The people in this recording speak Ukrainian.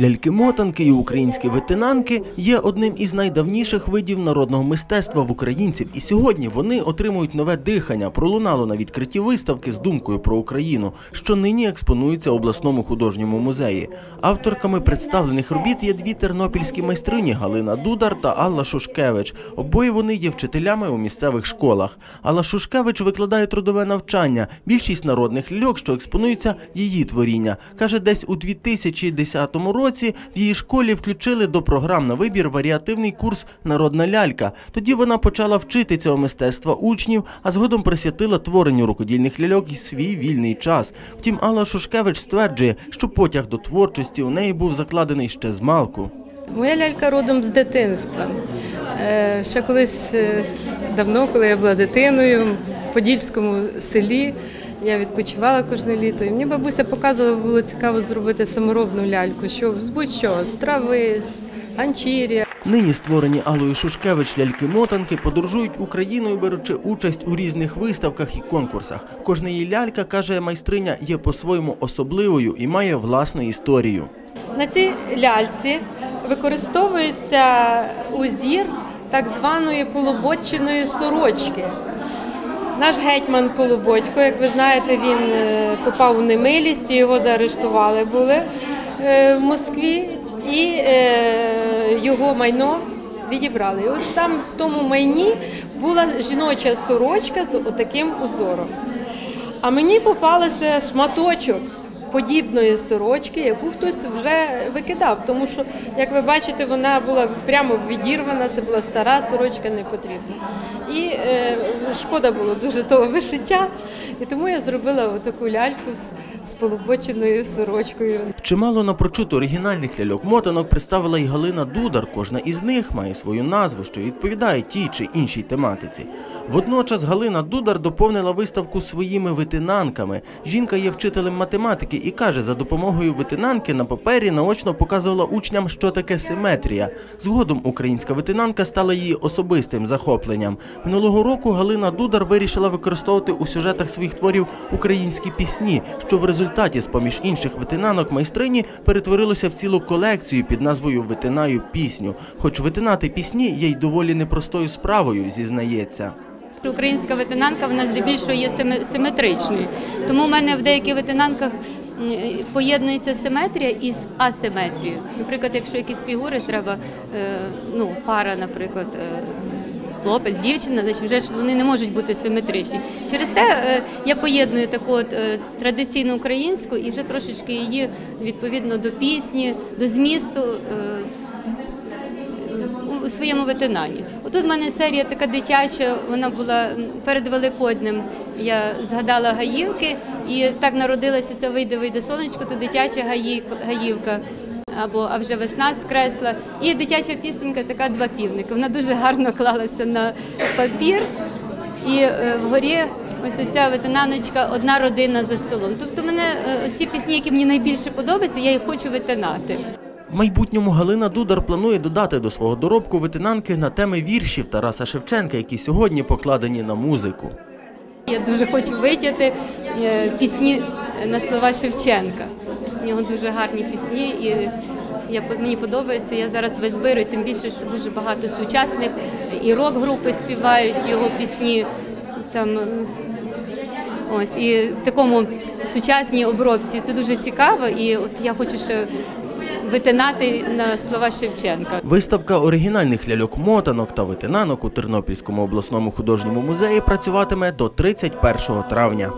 Ляльки-мотанки і українські ветенанки є одним із найдавніших видів народного мистецтва в українців. І сьогодні вони отримують нове дихання. Пролунало на відкритті виставки з думкою про Україну, що нині експонується в обласному художньому музеї. Авторками представлених робіт є дві тернопільські майстрині Галина Дудар та Алла Шушкевич. Обоє вони є вчителями у місцевих школах. Алла Шушкевич викладає трудове навчання. Більшість народних ляльок, що експонуються, її творіння. Каже, десь у 2010 році в її школі включили до програм на вибір варіативний курс Народна лялька. Тоді вона почала вчити цього мистецтва учнів, а згодом присвятила творенню рукодільних ляльок і свій вільний час. Втім, Алла Шушкевич стверджує, що потяг до творчості у неї був закладений ще з малку. Моя лялька родом з дитинства. Е, Ще колись е, давно, коли я була дитиною, в Подільському селі, я відпочивала кожне літо. І мені бабуся показувала, було цікаво зробити саморобну ляльку, що з будь-чого, з трави, з ганчір'я. Нині створені Аллою Шушкевич ляльки-мотанки подорожують Україною, беручи участь у різних виставках і конкурсах. Кожна її лялька, каже майстриня, є по-своєму особливою і має власну історію. На цій ляльці використовується узір так званої полуботчиної сорочки. Наш гетьман полубодько. як ви знаєте, він е, попав у немилість, його заарештували були е, в Москві, і е, його майно відібрали. І от там в тому майні була жіноча сорочка з отаким узором. А мені попалося шматочок подібної сорочки, яку хтось вже викидав. Тому що, як ви бачите, вона була прямо відірвана, це була стара сорочка, не потрібна. І е, шкода було дуже того вишиття. І тому я зробила таку ляльку з, з полубоченою сорочкою. Чимало напрочуд оригінальних ляльок-мотанок представила й Галина Дудар. Кожна із них має свою назву, що відповідає тій чи іншій тематиці. Водночас Галина Дудар доповнила виставку своїми витинанками. Жінка є вчителем математики і каже, за допомогою витинанки на папері наочно показувала учням, що таке симетрія. Згодом українська витинанка стала її особистим захопленням. Минулого року Галина Дудар вирішила використовувати у сюжетах своїх творів українські пісні, що в результаті, з поміж інших витинанок майстрині, перетворилося в цілу колекцію під назвою Витинаю пісню. Хоч витинати пісні є й доволі непростою справою, зізнається. Українська ветенанка вона здебільшого є симетричною. Тому в мене в деяких ветенанках поєднується симетрія із асиметрією. Наприклад, якщо якісь фігури треба, е, ну, пара, наприклад. е, Хлопець, дівчина, значить вже ж вони не можуть бути симетричні. Через те е, я поєдную таку от традиційну українську і вже трошечки її відповідно до пісні, до змісту у своєму виконанні. Отут в мене серія така дитяча, вона була перед Великоднем. Я згадала гаївки, і так народилася ця вийде, вийде сонечко, то дитяча гаї- гаївка. Або а вже весна скресла. І дитяча пісенька така два півники. Вона дуже гарно клалася на папір. І е, вгорі ось ця ветенаночка одна родина за столом. Тобто мене е, ці пісні, які мені найбільше подобаються, я їх хочу витинати. Майбутньому Галина Дудар планує додати до свого доробку витинанки на теми віршів Тараса Шевченка, які сьогодні покладені на музику. Я дуже хочу витягти е, пісні на слова Шевченка. У нього дуже гарні пісні, і мені подобається. Я зараз весь і тим більше, що дуже багато сучасних і рок-групи співають його пісні. Там, ось, і в такому сучасній обробці це дуже цікаво, і от я хочу ще витинати на слова Шевченка. Виставка оригінальних ляльок-мотанок та витинанок у Тернопільському обласному художньому музеї працюватиме до 31 травня.